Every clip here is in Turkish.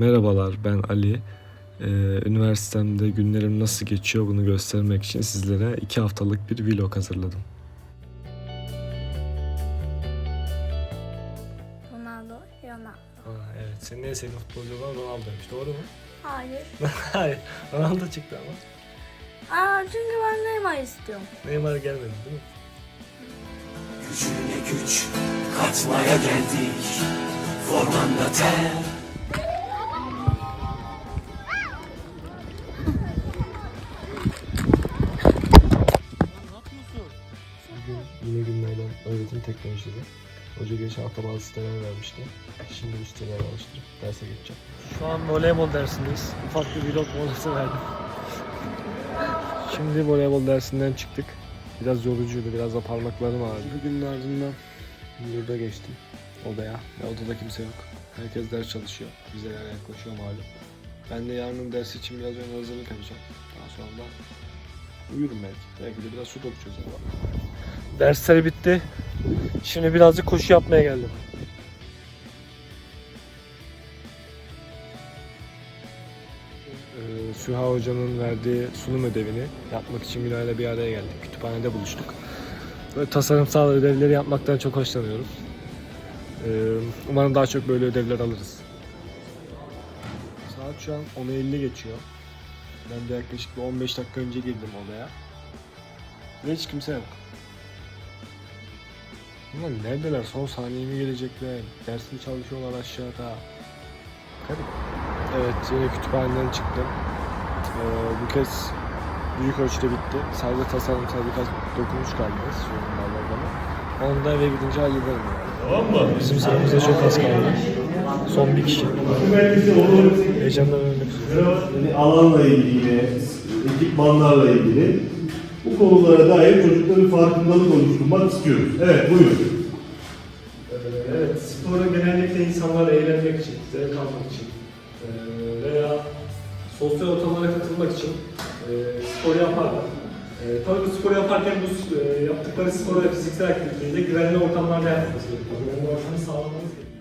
Merhabalar ben Ali. Ee, üniversitemde günlerim nasıl geçiyor bunu göstermek için sizlere iki haftalık bir vlog hazırladım. Ronaldo, Ronaldo. evet senin en sevdiğin futbolcu olan Ronaldo'ymuş doğru mu? Hayır. Hayır Ronaldo çıktı ama. Aa çünkü ben Neymar istiyorum. Neymar gelmedi değil mi? Gücüne güç katmaya geldik Formanda ter öğretim teknolojisi. Hoca geçen hafta bazı siteler vermişti. Şimdi bu siteleri alıştırıp derse geçeceğim. Şu an voleybol dersindeyiz. Ufak bir vlog molası verdim. Şimdi voleybol dersinden çıktık. Biraz yorucuydu, biraz da parmaklarım ağrıdı. Bir günün ardından yurda geçtim odaya. Ve odada kimse yok. Herkes ders çalışıyor. Vizeler yaklaşıyor malum. Ben de yarının dersi için biraz önce hazırlık yapacağım. Daha sonra da uyurum belki. Belki de biraz su çözeceğim. Dersler bitti. Şimdi birazcık koşu yapmaya geldim. Ee, Süha Hoca'nın verdiği sunum ödevini yapmak için Günay'la bir araya geldik. Kütüphanede buluştuk. Böyle tasarımsal ödevleri yapmaktan çok hoşlanıyorum. Ee, umarım daha çok böyle ödevler alırız. Saat şu an 10.50 geçiyor. Ben de yaklaşık bir 15 dakika önce girdim odaya. Ve hiç kimse yok. Ulan neredeler? Son saniye mi gelecekler? Ders mi çalışıyorlar aşağıda? Garip. Evet yine kütüphaneden çıktım. Ee, bu kez büyük ölçüde bitti. Sadece tasarımsal birkaç dokunuş kaldı. Sorunlarla bana. Onu da eve gidince hallederim. Yani. Bizim sıramızda çok az kaldı. Son bir kişi. Heyecandan ölmek üzere. Yani alanla ilgili, ekipmanlarla ilgili bu konulara dair çocukların farkındalık oluşturmak istiyoruz. Evet, buyurun. Evet, spora genellikle insanlar eğlenmek için, zevk almak için eee, veya sosyal ortamlara katılmak için eee, spor yaparlar. Tabii bu spor yaparken bu yaptıkları spor fiziksel aktiviteyi de güvenli ortamlarda yapması gerekiyor. Güvenli ortamı sağlamanız gerekiyor.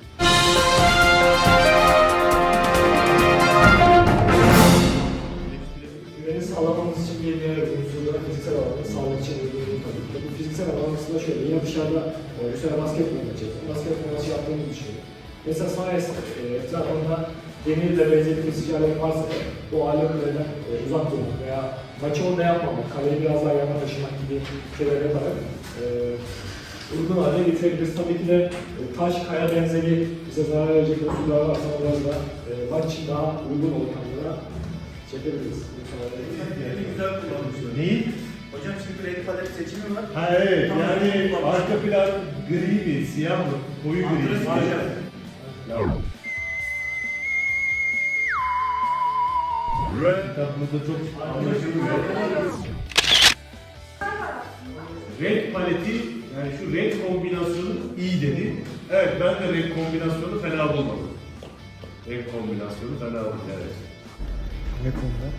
Aslında şöyle, yine dışarıda e, basketbol maçı, basketbol maçı yaptığımızı düşünüyorum. Mesela es- e, etrafında demirle benzeri kesici alet varsa da bu aletlerden e, uzak durmak veya maçı orada yapmamak, kaleyi biraz daha yana taşımak gibi şeyler yaparak e, uygun hale getirebiliriz. Tabii ki de e, taş, kaya benzeri bize zarar verecek unsurlar varsa onları da e, maç için daha uygun ortamlara çekebiliriz. Neyi? Hocam şimdi renk paleti seçimi var. Ha evet, Tamam, yani tamam. arka plan gri mi, siyah mı, koyu gri mi? Antrenman hocam. Kitaplarda çok anlaşılmıyor. Renk paleti, yani şu renk kombinasyonu iyi dedi. Evet, ben de renk kombinasyonu fena bulmadım. Renk kombinasyonu fena bulmadım. Evet. Ne konuda?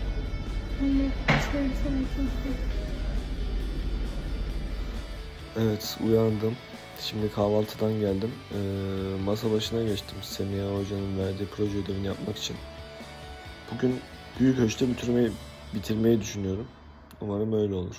Evet uyandım. Şimdi kahvaltıdan geldim. Ee, masa başına geçtim Semiha Hoca'nın verdiği proje ödevini yapmak için. Bugün büyük ölçüde bitirmeyi, bitirmeyi düşünüyorum. Umarım öyle olur.